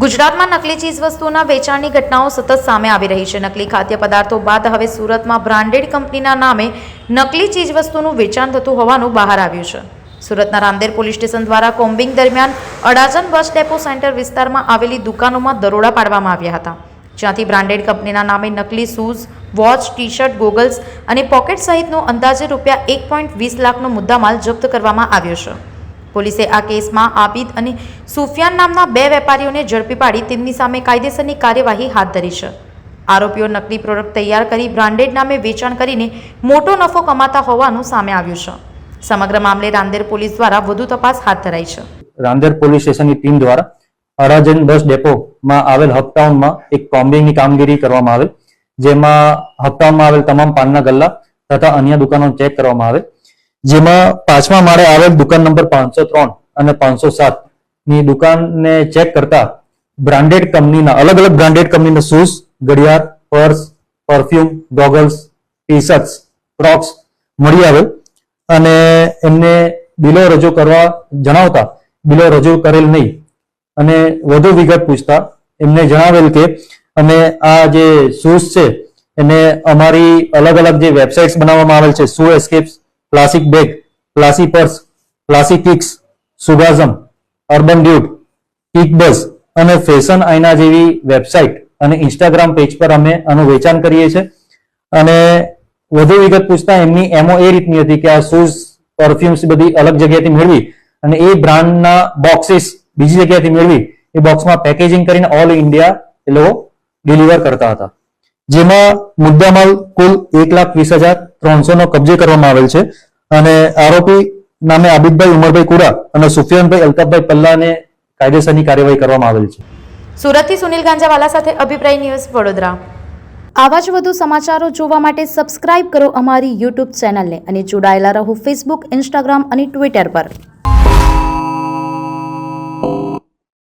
ગુજરાતમાં નકલી ચીજવસ્તુઓના વેચાણની ઘટનાઓ સતત સામે આવી રહી છે. નકલી ખાદ્ય પદાર્થો બાદ હવે સુરતમાં બ્રાન્ડેડ કંપનીના નામે નકલી ચીજવસ્તુનું વેચાણ થતું હોવાનું બહાર આવ્યું છે. સુરતના રામદેર પોલીસ સ્ટેશન દ્વારા કોમ્બિંગ દરમિયાન અડાજણ બસ ડેપો સેન્ટર વિસ્તારમાં આવેલી દુકાનોમાં દરોડા પાડવામાં આવ્યા હતા. જ્યાંથી બ્રાન્ડેડ કંપનીના નામે નકલી shoes, watch T shirt goggles અને પોકેટ સહિતનો અંદાજે રૂપિયા એક પોઈન્ટ વીસ લાખનો મુદ્દામાલ જપ્ત કરવામાં આવ્યો છે. પોલીસે આ કેસમાં આબિદ અને સુફિયાન નામના બે વેપારીઓને ઝડપી પાડી તેમની સામે કાયદેસરની કાર્યવાહી હાથ ધરી છે. આરોપીઓ નકલી પ્રોડક્ટ તૈયાર કરી બ્રાન્ડેડ નામે વેચાણ કરીને મોટો નફો કમાતા હોવાનું સામે આવ્યું છે. સમગ્ર મામલે રાંદેર પોલીસ દ્વારા વધુ તપાસ હાથ ધરાઈ છે. રાંદેર પોલીસ સ્ટેશનની ટીમ દ્વારા અરાજન બસ ડેપોમાં આવેલ હપટાઉનમાં એક કોમ્બિંગની કામગીરી કરવામાં આવેલ જેમાં હપટાઉનમાં આવેલ તમામ પાનના ગલ્લા તથા અન્ય દુકાનો ચેક કરવામાં આવે. જેમાં પાંચમા માળે આવેલ દુકાન નંબર પાંચસો ત્રણ અને પાંચસો સાતની દુકાનને ચેક કરતા બ્રાન્ડેડ કંપનીના, અલગ અલગ બ્રાન્ડેડ કંપનીના શૂઝ ઘડિયાળ purse perfume goggles T shirts crocs મળી આવે. અને એમને બિલો રજૂ કરવા જણાવતા બિલો રજૂ કરેલ નહીં. અને વધુ વિગત પૂછતા એમને જણાવેલ કે અમે આ જે શૂઝ છે, એને અમારી અલગ અલગ જે વેબસાઇટ્સ બનાવવામાં આવેલ છે shoe escapes classic bag classy purse classy kicks સુગાઝમ urban dude kick buzz અને ફેશન આઈના જેવી વેબસાઇટ અને ઇન્સ્ટાગ્રામ પેજ પર અમે આનું વેચાણ કરીએ છીએ. અને વધુ વિગત પૂછતા એમની એમઓ એ રીતની હતી કે આ શૂઝ પરફ્યુમ્સ બધી અલગ જગ્યાએથી મેળવી અને એ બ્રાન્ડના બોક્સીસ બીજી જગ્યાએથી મેળવી, એ બોક્સમાં પેકેજિંગ કરીને ઓલ ઇન્ડિયા એ લોકો ડિલિવર કરતા હતા. જેમાં મુદ્દામાલ કુલ એક લાખ વીસ હજાર ત્રણસો નો કબજે કરવામાં આવેલ છે. અને આરોપી નામે આબિદભાઈ ઉમરભાઈ કુડા અને સુફિયાનભાઈ અલ્તાફભાઈ પલ્લાને કાયદેસરની કાર્યવાહી કરવામાં આવેલ છે. સુરતથી સુનિલ ગાંજાવાલા સાથે અભિપ્રાય ન્યૂઝ વડોદરા. આવા જ વધુ સમાચારો જોવા માટે સબસ્ક્રાઇબ કરો અમારી યુટ્યુબ ચેનલને અને જોડાયેલા રહો ફેસબુક ઇન્સ્ટાગ્રામ અને ટ્વિટર પર.